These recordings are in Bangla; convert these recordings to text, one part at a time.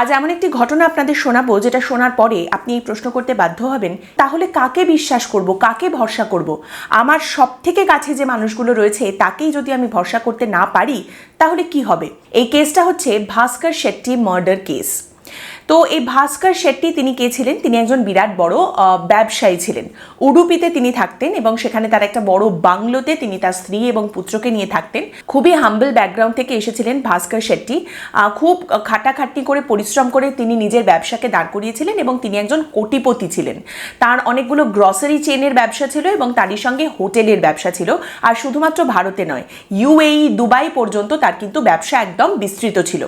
আজ এমন একটি ঘটনা আপনাদের শোনাবো, যেটা শোনার পরে আপনি এই প্রশ্ন করতে বাধ্য হবেন, তাহলে কাকে বিশ্বাস করব, কাকে ভরসা করব? আমার সব থেকে কাছে যে মানুষগুলো রয়েছে, তাকেই যদি আমি ভরসা করতে না পারি, তাহলে কি হবে? এই কেসটা হচ্ছে ভাস্কর শেট্টি মার্ডার কেস তো এই ভাস্কর শেট্টি তিনি কে ছিলেন? তিনি একজন বিরাট বড় ব্যবসায়ী ছিলেন। উডুপিতে তিনি থাকতেন এবং সেখানে তার একটা বড় বাংলোতে তিনি তার স্ত্রী এবং পুত্রকে নিয়ে থাকতেন। খুবই হাম্বল ব্যাকগ্রাউন্ড থেকে এসেছিলেন ভাস্কর শেট্টি। খুব খাটাখাটনি করে পরিশ্রম করে তিনি নিজের ব্যবসাকে দাঁড় করিয়েছিলেন এবং তিনি একজন কোটিপতি ছিলেন। তার অনেকগুলো গ্রসারি চেনের ব্যবসা ছিল এবং তারই সঙ্গে হোটেলের ব্যবসা ছিল। আর শুধুমাত্র ভারতে নয় ইউএই দুবাই পর্যন্ত তার কিন্তু ব্যবসা একদম বিস্তৃত ছিল।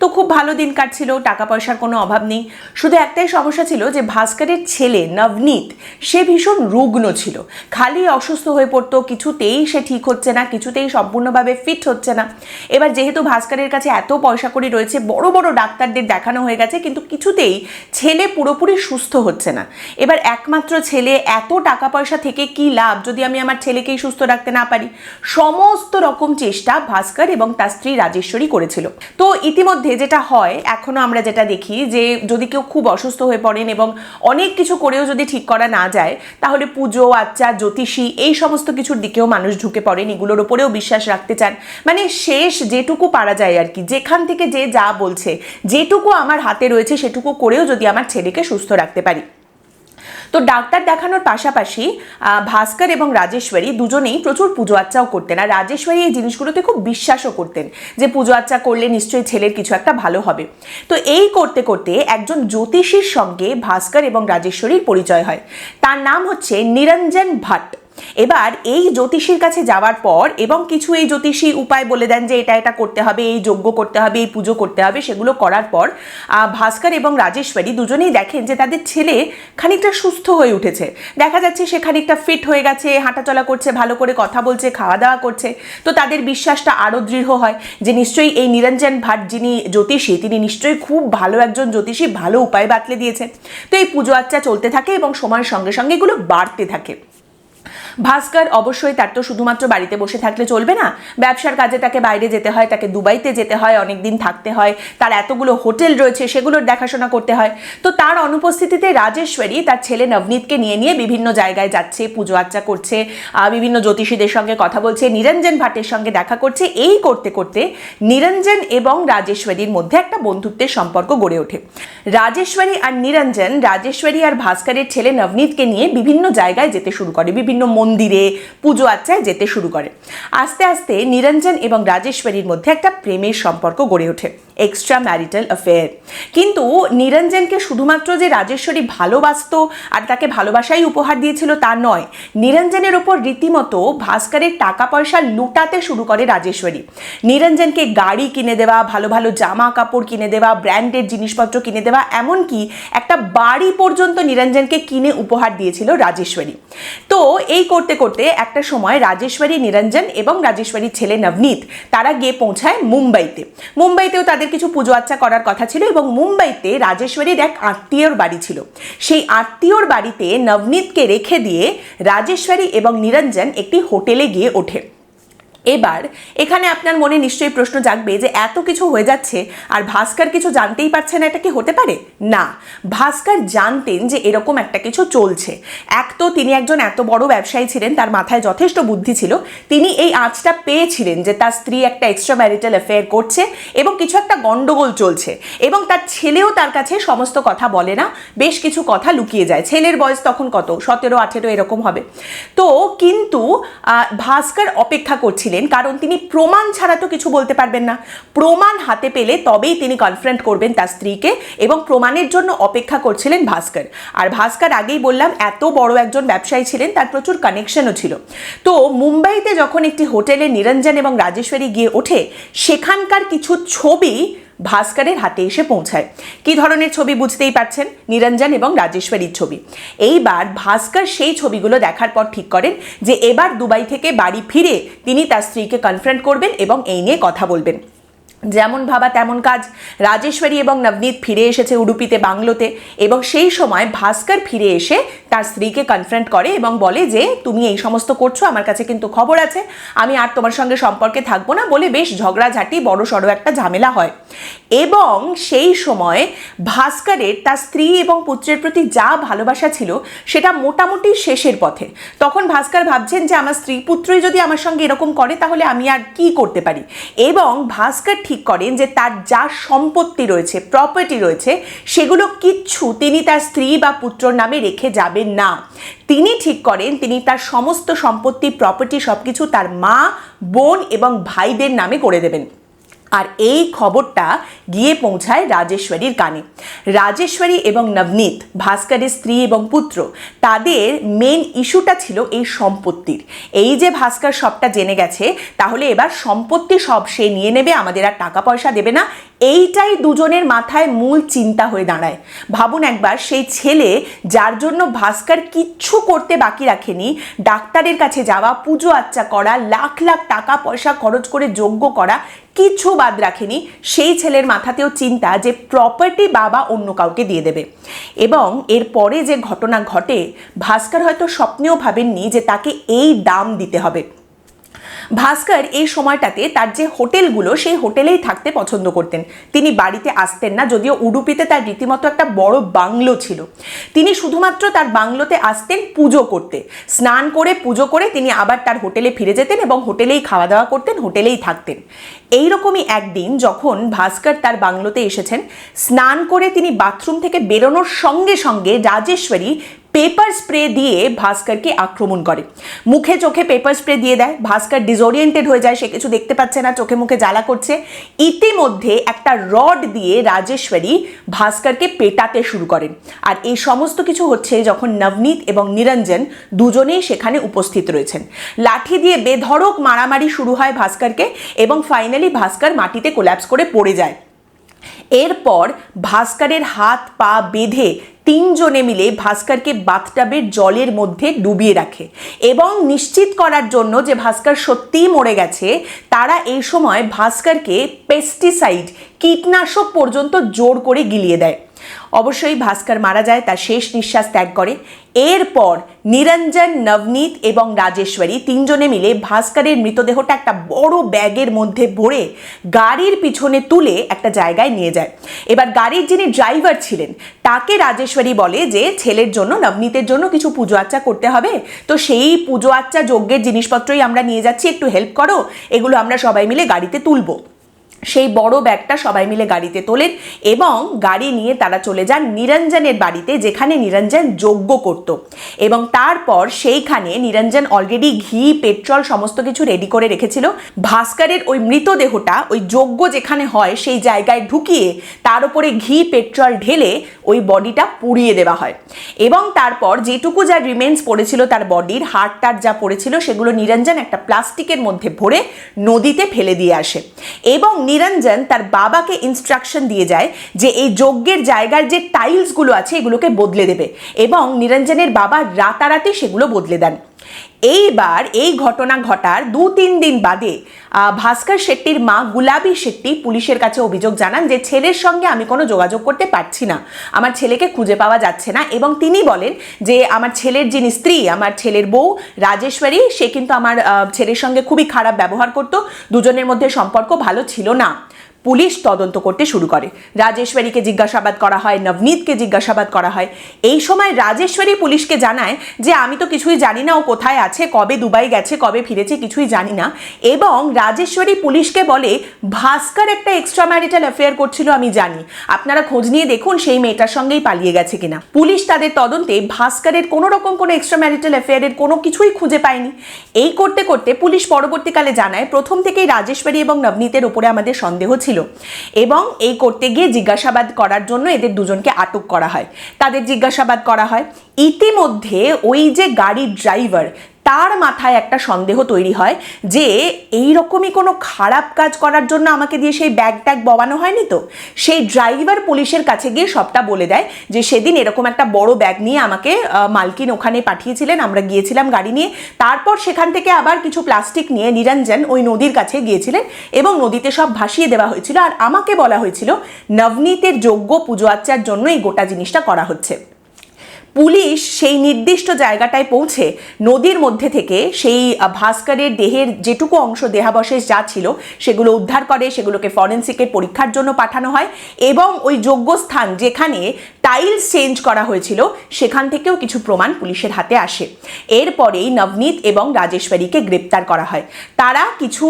তো খুব ভালো দিন কাটছিল, টাকা পয়সার কোনো অভাব নেই। শুধু একটাই সমস্যা ছিল যে ভাস্করের ছেলে নবনীত, সে ভীষণ রুগ্ন ছিল। খালি অসুস্থ হয়ে পড়তো, কিছুতেই সে ঠিক হচ্ছে না, কিছুতেই সম্পূর্ণভাবে ফিট হচ্ছে না। এবার যেহেতু ভাস্করের কাছে এত পয়সা কড়ি রয়েছে, বড় বড় ডাক্তারদের দেখানো হয়ে গেছে, কিন্তু কিছুতেই ছেলে পুরোপুরি সুস্থ হচ্ছে না। এবার একমাত্র ছেলে এত টাকা পয়সা থেকে কি লাভ যদি আমি আমার ছেলেকেই সুস্থ রাখতে না পারি? সমস্ত রকম চেষ্টা ভাস্কর এবং তার স্ত্রী রাজেশ্বরী করেছিল। তো ইতিমধ্যে যেটা হয়, এখনও আমরা যেটা দেখি যে যদি কেউ খুব অসুস্থ হয়ে পড়েন এবং অনেক কিছু করেও যদি ঠিক করা না যায়, তাহলে পুজো আচ্চা জ্যোতিষী এই সমস্ত কিছুর দিকেও মানুষ ঢুকে পড়েন। এগুলোর ওপরেও বিশ্বাস রাখতে চান। মানে শেষ যেটুকু পারা যায় আর কি। যেখান থেকে যে যা বলছে, যেটুকু আমার হাতে রয়েছে, সেটুকু করেও যদি আমার ছেলেকে সুস্থ রাখতে পারি। তো ডাক্তার দেখানোর পাশাপাশি ভাস্কর এবং রাজেশ্বরী দুজনেই প্রচুর পুজো আচ্চাও করতেন। আর রাজেশ্বরী এই জিনিসগুলোতে খুব বিশ্বাসও করতেন যে পুজো আচ্চা করলে নিশ্চয়ই ছেলের কিছু একটা ভালো হবে। তো এই করতে করতে একজন জ্যোতিষীর সঙ্গে ভাস্কর এবং রাজেশ্বরীর পরিচয় হয়। তার নাম হচ্ছে নিরঞ্জন ভাট এবার এই জ্যোতিষীর কাছে যাওয়ার পর এবং কিছু এই জ্যোতিষী উপায় বলে দেন যে এটা এটা করতে হবে, এই যজ্ঞ করতে হবে, এই পুজো করতে হবে, সেগুলো করার পর ভাস্কর এবং রাজেশ্বরী দুজনেই দেখেন যে তাদের ছেলে খানিকটা সুস্থ হয়ে উঠেছে। দেখা যাচ্ছে সে খানিকটা ফিট হয়ে গেছে, হাঁটাচলা করছে, ভালো করে কথা বলছে খাওয়া দাওয়া করছে। তো তাদের বিশ্বাসটা আরও দৃঢ় হয় যে নিশ্চয়ই এই নিরঞ্জন ভাট যিনি জ্যোতিষী, তিনি নিশ্চয়ই খুব ভালো একজন জ্যোতিষী, ভালো উপায় বাতলে দিয়েছে। তো এই পুজো আচ্চা চলতে থাকে এবং সময়ের সঙ্গে সঙ্গে এগুলো বাড়তে থাকে। ভাস্কর অবশ্যই তার তো শুধুমাত্র বাড়িতে বসে থাকলে চলবে না। ব্যবসার কাজে তাকে বাইরে যেতে হয়, তাকে দুবাইতে যেতে হয় অনেক দিন থাকতে হয়। তার এতগুলো হোটেল রয়েছে, সেগুলোর দেখাশোনা করতে হয়। তো তার অনুপস্থিতিতে রাজেশ্বরী তার ছেলে নবনীতকে নিয়ে নিয়ে বিভিন্ন জায়গায় যাচ্ছে, পুজো আর্চা করছে বিভিন্ন জ্যোতিষীদের সঙ্গে কথা বলছে, নিরঞ্জন ভাটের সঙ্গে দেখা করছে। এই করতে করতে নিরঞ্জন এবং রাজেশ্বরীর মধ্যে একটা বন্ধুত্বের সম্পর্ক গড়ে ওঠে। রাজেশ্বরী আর নিরঞ্জন, রাজেশ্বরী আর ভাস্করের ছেলে নবনীতকে নিয়ে বিভিন্ন জায়গায় যেতে শুরু করে, বিভিন্ন মন্দিরে পুজো আচ্চায় যেতে শুরু করে। আস্তে আস্তে নিরঞ্জন এবং রাজেশ্বরীর মধ্যে একটা প্রেমের সম্পর্ক গড়ে ওঠে। এক্সট্রা ম্যারিটাল অ্যাফেয়ার কিন্তু নিরঞ্জনকে শুধুমাত্র যে রাজেশ্বরী ভালোবাসতো আর তাকে ভালোবাসাই উপহার দিয়েছিল তা নয়, নিরঞ্জনের ওপর রীতিমতো ভাস্করের টাকা পয়সা লুটাতে শুরু করে রাজেশ্বরী। নিরঞ্জনকে গাড়ি কিনে দেওয়া, ভালো ভালো জামা কাপড় কিনে দেওয়া ব্র্যান্ডেড জিনিসপত্র কিনে দেওয়া, এমনকি একটা বাড়ি পর্যন্ত নিরঞ্জনকে কিনে উপহার দিয়েছিল রাজেশ্বরী। তো এই করতে করতে একটা সময় রাজেশ্বরী, নিরঞ্জন এবং রাজেশ্বরীর ছেলে নবনীত, তারা গিয়ে পৌঁছায় মুম্বাইতে। মুম্বাইতেও তাদের কিছু পুজো আচ্চা করার কথা ছিল এবং মুম্বাইতে রাজেশ্বরীর এক আত্মীয়র বাড়ি ছিল। সেই আত্মীয়র বাড়িতে নবনীতকে রেখে দিয়ে রাজেশ্বরী এবং নিরঞ্জন একটি হোটেলে গিয়ে ওঠে। এবার এখানে আপনার মনে নিশ্চয়ই প্রশ্ন জাগবে যে এত কিছু হয়ে যাচ্ছে আর ভাস্কর কিছু জানতেই পারছে না এটা কি হতে পারে? না। ভাস্কর জানতেন যে এরকম একটা কিছু চলছে। এক তো তিনি একজন এত বড় ব্যবসায়ী ছিলেন, তার মাথায় যথেষ্ট বুদ্ধি ছিল। তিনি এই আঁচটা পেয়েছিলেন যে তার স্ত্রী একটা এক্সট্রা ম্যারিটাল অ্যাফেয়ার করছে এবং কিছু একটা গন্ডগোল চলছে এবং তার ছেলেও তার কাছে সমস্ত কথা বলে না। বেশ কিছু কথা লুকিয়ে যায়। ছেলের বয়স তখন কত? সতেরো, আঠেরো এরকম হবে। তো কিন্তু ভাস্কর অপেক্ষা করছিলেন কারণ তিনি প্রমাণ ছাড়া তো কিছু বলতে পারবেন না। প্রমাণ হাতে পেলে তবেই তিনি কনফ্রেন্ট করবেন তার স্ত্রীকে এবং প্রমাণের জন্য অপেক্ষা করছিলেন ভাস্কর। আর ভাস্কর আগেই বললাম, এত বড় একজন ব্যবসায়ী ছিলেন, তার প্রচুর কানেকশনও ছিল। তো মুম্বাইতে যখন একটি হোটেলে নিরঞ্জন এবং রাজেশ্বরী গিয়ে ওঠে, সেখানকার কিছু ছবি ভাস্করের হাতে এসে পৌঁছায়। কি ধরনের ছবি বুঝতেই পারছেন? নিরঞ্জন এবং রাজেশ্বরীর ছবি। এইবার ভাস্কর সেই ছবিগুলো দেখার পর ঠিক করেন যে, এবার দুবাই থেকে বাড়ি ফিরে তিনি তার স্ত্রীকে কনফ্রন্ট করবেন এবং এই নিয়ে কথা বলবেন। যেমন ভাবা তেমন কাজ। রাজেশ্বরী এবং নবনীত ফিরে এসেছে উডুপিতে বাংলোতে এবং সেই সময় ভাস্কর ফিরে এসে তার স্ত্রীকে কনফ্রেন্ট করে এবং বলে যে, তুমি এই সমস্ত করছ, আমার কাছে কিন্তু খবর আছে। আমি আর তোমার সঙ্গে সম্পর্কে থাকব না বলে বেশ ঝগড়াঝাটি বড় সড়ো একটা ঝামেলা হয়। এবং সেই সময় ভাস্করের তার স্ত্রী এবং পুত্রের প্রতি যা ভালোবাসা ছিল, সেটা মোটামুটি শেষের পথে। তখন ভাস্কর ভাবছেন যে, আমার স্ত্রী পুত্রই যদি আমার সঙ্গে এরকম করে, তাহলে আমি আর কি করতে পারি? এবং ভাস্কর ঠিক করেন যে তার যা সম্পত্তি রয়েছে প্রপার্টি রয়েছে, সেগুলো কিচ্ছু তিনি তার স্ত্রী বা পুত্রর নামে রেখে যাবেন না। তিনি ঠিক করেন, তিনি তার সমস্ত সম্পত্তি প্রপার্টি সব কিছু তার মা, বোন এবং ভাইদের নামে করে দেবেন। আর এই খবরটা গিয়ে পৌঁছায় রাজেশ্বরীর কানে। রাজেশ্বরী এবং নবনীত, ভাস্করের স্ত্রী এবং পুত্র, তাদের মেন ইস্যুটা ছিল এই সম্পত্তির। এই যে ভাস্কর সবটা জেনে গেছে, তাহলে এবার সম্পত্তি সব সে নিয়ে নেবে, আমাদের আর টাকা পয়সা দেবে না। এইটাই দুজনের মাথায় মূল চিন্তা হয়ে দাঁড়ায়। ভাবুন একবার, সেই ছেলে যার জন্য ভাস্কর কিচ্ছু করতে বাকি রাখেনি, ডাক্তারের কাছে যাওয়া, পুজো আচ্চা করা, লাখ লাখ টাকা পয়সা খরচ করে যোগ্য করা কিছু বাদ রাখেনি, সেই ছেলের মাথাতেও চিন্তা যে প্রপার্টি বাবা অন্য কাউকে দিয়ে দেবে। এবং এর পরে যে ঘটনা ঘটে, ভাস্কর হয়তো স্বপ্নেও ভাবেননি যে তাকে এই দাম দিতে হবে। ভাস্কর এই সময়টাতে তার যে হোটেলগুলো, সেই হোটেলেই থাকতে পছন্দ করতেন। তিনি বাড়িতে আসতেন না, যদিও উডুপিতে তার রীতিমতো একটা বড় বাংলো ছিল। তিনি শুধুমাত্র তার বাংলোতে আসতেন পুজো করতে। স্নান করে, পুজো করে তিনি আবার তার হোটেলে ফিরে যেতেন এবং হোটেলেই খাওয়া দাওয়া করতেন, হোটেলেই থাকতেন। এইরকমই একদিন যখন ভাস্কর তার বাংলোতে এসেছেন, স্নান করে তিনি বাথরুম থেকে বেরোনোর সঙ্গে সঙ্গে রাজেশ্বরী পেপার স্প্রে দিয়ে ভাস্করকে আক্রমণ করে। মুখে চোখে পেপার স্প্রে দিয়ে দেয়। ভাস্কর ডিসওরিয়েন্টেড হয়ে যায়, সে কিছু দেখতে পাচ্ছে না, চোখে মুখে জ্বালা করছে। ইতিমধ্যে একটা রড দিয়ে রাজেশ্বরী ভাস্করকে পেটাতে শুরু করেন। আর এই সমস্ত কিছু হচ্ছে যখন নবনীত এবং নিরঞ্জন দুজনেই সেখানে উপস্থিত রয়েছেন। লাঠি দিয়ে বেধড়ক মারামারি শুরু হয় ভাস্করকে এবং ফাইনালি ভাস্কর মাটিতে কোল্যাপস করে পড়ে যায়। এরপর ভাস্করের হাত, পা বেঁধে তিনজনে মিলে ভাস্করকে বাথটাবের জলের মধ্যে ডুবিয়ে রাখে এবং নিশ্চিত করার জন্য যে ভাস্কর সত্যিই মরে গেছে, তারা এই সময় ভাস্করকে পেস্টিসাইড কীটনাশক পর্যন্ত জোর করে গিলিয়ে দেয়। অবশ্যই ভাস্কর মারা যায়, তার শেষ নিঃশ্বাস ত্যাগ করে। এরপর নিরঞ্জন, নবনীত এবং রাজেশ্বরী তিনজনে মিলে ভাস্করের মৃতদেহটা একটা বড় ব্যাগের মধ্যে ভরে গাড়ির পিছনে তুলে একটা জায়গায় নিয়ে যায়। এবার গাড়ির যিনি ড্রাইভার ছিলেন, তাকে রাজেশ্বরী বলে যে ছেলের জন্য, নবনীতের জন্য কিছু পুজো আচ্চা করতে হবে। তো সেই পুজো আচ্চা যজ্ঞের জিনিসপত্রই আমরা নিয়ে যাচ্ছি, একটু হেল্প করো, এগুলো আমরা সবাই মিলে গাড়িতে তুলবো। সেই বড় ব্যাগটা সবাই মিলে গাড়িতে তোলেন এবং গাড়ি নিয়ে তারা চলে যান নিরঞ্জনের বাড়িতে, যেখানে নিরঞ্জন যজ্ঞ করত। এবং তারপর সেইখানে নিরঞ্জন অলরেডি ঘি পেট্রোল সমস্ত কিছু রেডি করে রেখেছিল। ভাস্করের ওই মৃতদেহটা, ওই যজ্ঞ যেখানে হয়, সেই জায়গায় ঢুকিয়ে তার উপরে ঘি পেট্রোল ঢেলে ওই বডিটা পুড়িয়ে দেওয়া হয়। এবং তারপর যেটুকু যা রিমেন্স পড়েছিল তার বডির হাড়টার যা পড়েছিল, সেগুলো নিরঞ্জন একটা প্লাস্টিকের মধ্যে ভরে নদীতে ফেলে দিয়ে আসে। এবং নিরঞ্জন তার বাবাকে ইনস্ট্রাকশন দিয়ে যায় যে এই যজ্ঞের জায়গার যে টাইলসগুলো আছে এগুলোকে বদলে দেবে এবং নিরঞ্জনের বাবা রাতারাতি সেগুলো বদলে দেন। এইবার এই ঘটনা ঘটার দু তিন দিন বাদে ভাস্কর শেট্টির মা গুলাবি শেট্টি পুলিশের কাছে অভিযোগ জানান যে ছেলের সঙ্গে আমি কোনো যোগাযোগ করতে পারছি না। আমার ছেলেকে খুঁজে পাওয়া যাচ্ছে না এবং তিনি বলেন যে আমার ছেলের যিনি স্ত্রী, আমার ছেলের বউ রাজেশ্বরী, সে কিন্তু আমার ছেলের সঙ্গে খুবই খারাপ ব্যবহার করত। দুজনের মধ্যে সম্পর্ক ভালো ছিল না। পুলিশ তদন্ত করতে শুরু করে। রাজেশ্বরীকে জিজ্ঞাসাবাদ করা হয়, নবনীতকে জিজ্ঞাসাবাদ করা হয়। এই সময় রাজেশ্বরী পুলিশকে জানায় যে, আমি তো কিছুই জানি না, ও কোথায় আছে, কবে দুবাই গেছে, কবে ফিরেছে, কিছুই জানি না। এবং রাজেশ্বরী পুলিশকে বলে, ভাস্কর একটা এক্সট্রা ম্যারিটাল অ্যাফেয়ার করছিল, আমি জানি। আপনারা খোঁজ নিয়ে দেখুন, সেই মেয়েটার সঙ্গেই পালিয়ে গেছে কিনা। পুলিশ তাদের তদন্তে ভাস্করের কোনো রকম কোনো এক্সট্রা ম্যারিটাল অ্যাফেয়ারের কোনো কিছুই খুঁজে পায়নি। এই করতে করতে পুলিশ পরবর্তীকালে জানায়, প্রথম থেকেই রাজেশ্বরী এবং নবনীতের উপরে আমাদের সন্দেহ ছিল। এবং এই করতে গিয়ে জিজ্ঞাসাবাদ করার জন্য এদের দুজনকে আটক করা হয়। তাদের জিজ্ঞাসাবাদ করা হয়। ইতিমধ্যে ওই যে গাড়ির ড্রাইভার তার মাথায় একটা সন্দেহ তৈরি হয় যে এই রকমই কোনো খারাপ কাজ করার জন্য আমাকে দিয়ে সেই ব্যাগ ট্যাগ ববানো হয়নি তো? সেই ড্রাইভার পুলিশের কাছে গিয়ে সবটা বলে দেয় যে সেদিন এরকম একটা বড় ব্যাগ নিয়ে আমাকে মালকিন ওখানে পাঠিয়েছিলেন, আমরা গিয়েছিলাম গাড়ি নিয়ে। তারপর সেখান থেকে আবার কিছু প্লাস্টিক নিয়ে নিরঞ্জন ওই নদীর কাছে গিয়েছিলেন এবং নদীতে সব ভাসিয়ে দেওয়া হয়েছিল। আর আমাকে বলা হয়েছিল, নবনীতের যোগ্য পুজো আচ্চার জন্য এই গোটা জিনিসটা করা হচ্ছে। পুলিশ সেই নির্দিষ্ট জায়গাটায় পৌঁছে নদীর মধ্যে থেকে সেই ভাস্করের দেহের যেটুকু অংশ দেহাবশেষ যা ছিল সেগুলো উদ্ধার করে, সেগুলোকে ফরেন্সিকের পরীক্ষার জন্য পাঠানো হয় এবং ওই যোগ্য স্থান যেখানে টাইলস চেঞ্জ করা হয়েছিল সেখান থেকেও কিছু প্রমাণ পুলিশের হাতে আসে। এরপরেই নবনীত এবং রাজেশ্বরীকে গ্রেপ্তার করা হয়। তারা কিছু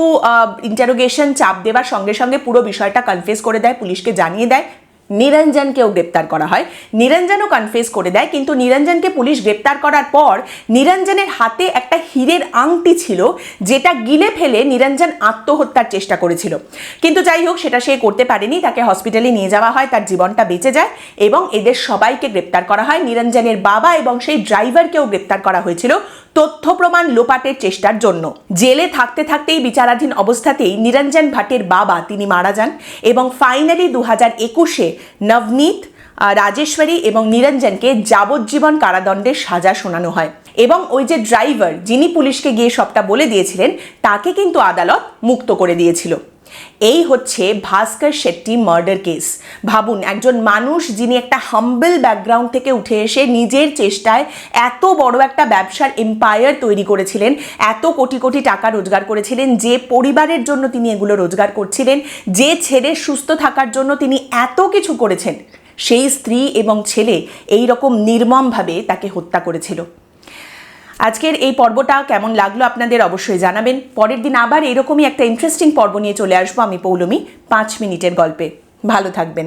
ইন্টারোগেশন চাপ দেওয়ার সঙ্গে সঙ্গে পুরো বিষয়টা কনফেস করে দেয়, পুলিশকে জানিয়ে দেয় নিরঞ্জনকেও গ্রেপ্তার করা হয়। নিরঞ্জনও কনফেস করে দেয়, কিন্তু নিরঞ্জনকে পুলিশ গ্রেপ্তার করার পর নিরঞ্জনের হাতে একটা হীরের আংটি ছিল, যেটা গিলে ফেলে নিরঞ্জন আত্মহত্যার চেষ্টা করেছিল। কিন্তু যাই হোক, সেটা সে করতে পারেনি, তাকে হসপিটালে নিয়ে যাওয়া হয়, তার জীবনটা বেঁচে যায় এবং এদের সবাইকে গ্রেপ্তার করা হয়। নিরঞ্জনের বাবা এবং সেই ড্রাইভারকেও গ্রেপ্তার করা হয়েছিল তথ্য প্রমাণ লোপাটের চেষ্টার জন্য। জেলে থাকতে থাকতেই বিচারাধীন অবস্থাতেই নিরঞ্জন ভাটের বাবা, তিনি মারা যান এবং ফাইনালি দু হাজার একুশে নবনীত রাজেশ্বরী এবং নিরঞ্জনকে যাবজ্জীবন কারাদণ্ডের সাজা শোনানো হয়। এবং ওই যে ড্রাইভার, যিনি পুলিশকে গিয়ে সবটা বলে দিয়েছিলেন, তাকে কিন্তু আদালত মুক্ত করে দিয়েছিল। এই হচ্ছে ভাস্কর শেট্টি মার্ডার কেস ভাবুন, একজন মানুষ যিনি একটা হাম্বল ব্যাকগ্রাউন্ড থেকে উঠে এসে নিজের চেষ্টায় এত বড় একটা ব্যবসার এম্পায়ার তৈরি করেছিলেন, এত কোটি কোটি টাকা রোজগার করেছিলেন, যে পরিবারের জন্য তিনি এগুলো রোজগার করছিলেন, যে ছেলে সুস্থ থাকার জন্য তিনি এত কিছু করেছেন, সেই স্ত্রী এবং ছেলে এই রকম নির্মমভাবে তাকে হত্যা করেছিল। আজকের এই পর্বটা কেমন লাগল আপনাদের অবশ্যই জানাবেন। পরের দিন আবার এরকমই একটা ইন্টারেস্টিং পর্ব নিয়ে চলে আসব আমি, পৌলমি, পাঁচ মিনিটের গল্পে। ভালো থাকবেন।